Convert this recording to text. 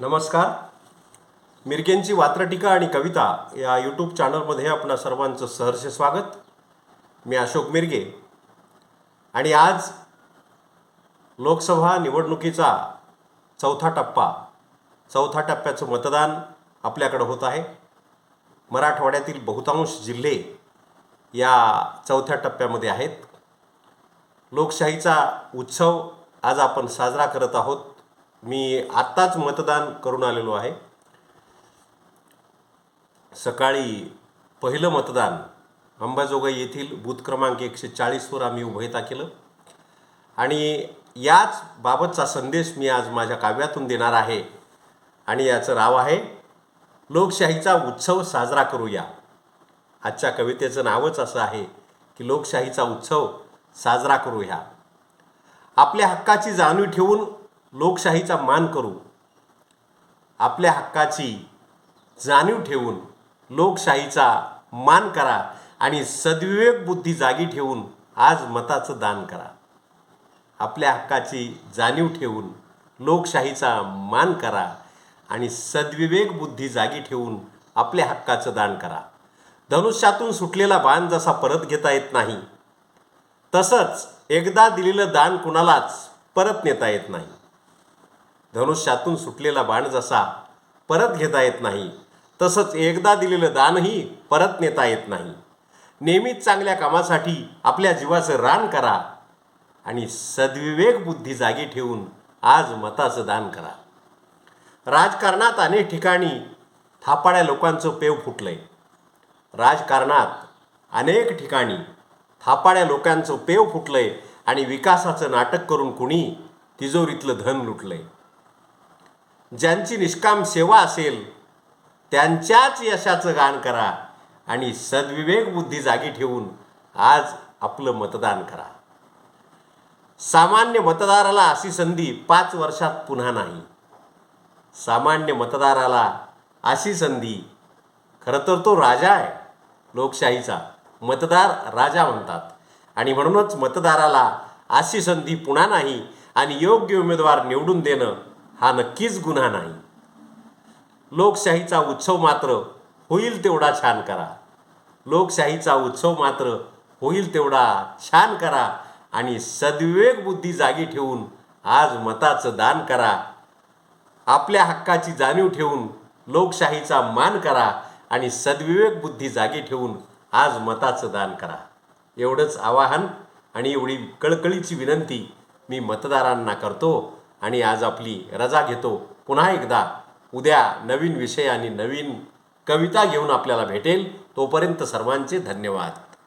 नमस्कार. मिरगेंची वात्रटीका आणि कविता या यूट्यूब चॅनलमध्ये आपणा सर्वांचं सहर्ष स्वागत. मी अशोक मिरगे. आणि आज लोकसभा निवडणुकीचा चौथा टप्पा चौथा टप्प्याचं मतदान आपल्याकडं होत आहे. मराठवाड्यातील बहुतांश जिल्हे या चौथ्या टप्प्यामध्ये आहेत. लोकशाहीचा उत्सव आज आपण साजरा करत आहोत. मी आत्ताच मतदान करून आलेलो आहे. सकाळी पहिलं मतदान अंबाजोगाई येथील बूथ क्रमांक एकशे चाळीसवर आम्ही उभयता केलं. आणि याच बाबतचा संदेश मी आज माझ्या काव्यातून देणार आहे. आणि याचं नाव आहे लोकशाहीचा उत्सव साजरा करूया. आजच्या कवितेचं नावच असं आहे की लोकशाहीचा उत्सव साजरा करूया. आपल्या हक्काची जाणीव ठेवून लोकशाहीचा मान करू आपल्या हक्काची जाणीव ठेवून लोकशाहीचा मान करा आणि सद्विवेक बुद्धी जागी ठेवून आज मताचं दान करा. आपल्या हक्काची जाणीव ठेवून लोकशाहीचा मान करा आणि सद्विवेक बुद्धी जागी ठेवून आपल्या हक्काचं दान करा. धनुष्यातून सुटलेला बाण जसा परत घेता येत नाही तसंच एकदा दिलेलं दान कुणालाच परत नेता येत नाही. धनुष्यातून सुटलेला बाण जसा परत घेता येत नाही तसंच एकदा दिलेलं दानही परत नेता येत नाही. नेहमीच चांगल्या कामासाठी आपल्या जीवाचं रान करा आणि सद्विवेक बुद्धी जागी ठेवून आज मताचं दान करा. राजकारणात अनेक ठिकाणी थापाड्या लोकांचं पेव फुटलंय. राजकारणात अनेक ठिकाणी थापाड्या लोकांचं पेव फुटलंय आणि विकासाचं नाटक करून कुणी तिजोरीतलं धन लुटलंय. ज्यांची निष्काम सेवा असेल त्यांच्याच यशाचं गान करा आणि सद्विवेक बुद्धी जागी ठेवून आज आपलं मतदान करा. सामान्य मतदाराला अशी संधी पाच वर्षात पुन्हा नाही. सामान्य मतदाराला अशी संधी खरं तर तो राजा आहे लोकशाहीचा मतदार राजा म्हणतात. आणि म्हणूनच मतदाराला अशी संधी पुन्हा नाही आणि योग्य उमेदवार निवडून देणं हा नक्कीच गुन्हा नाही. लोकशाहीचा उत्सव मात्र होईल तेवढा छान करा. लोकशाहीचा उत्सव मात्र होईल तेवढा छान करा आणि सद्विवेक बुद्धी जागी ठेवून आज मताचं दान करा. आपल्या हक्काची जाणीव ठेवून लोकशाहीचा मान करा आणि सद्विवेक बुद्धी जागी ठेवून आज मताचं दान करा. एवढंच आवाहन आणि एवढी कळकळीची विनंती मी मतदारांना करतो. आणि आज आपली रजा घेतो. पुन्हा एकदा उद्या नवीन विषय आणि नवीन कविता घेऊन आपल्याला भेटेल. तोपर्यंत सर्वांचे धन्यवाद.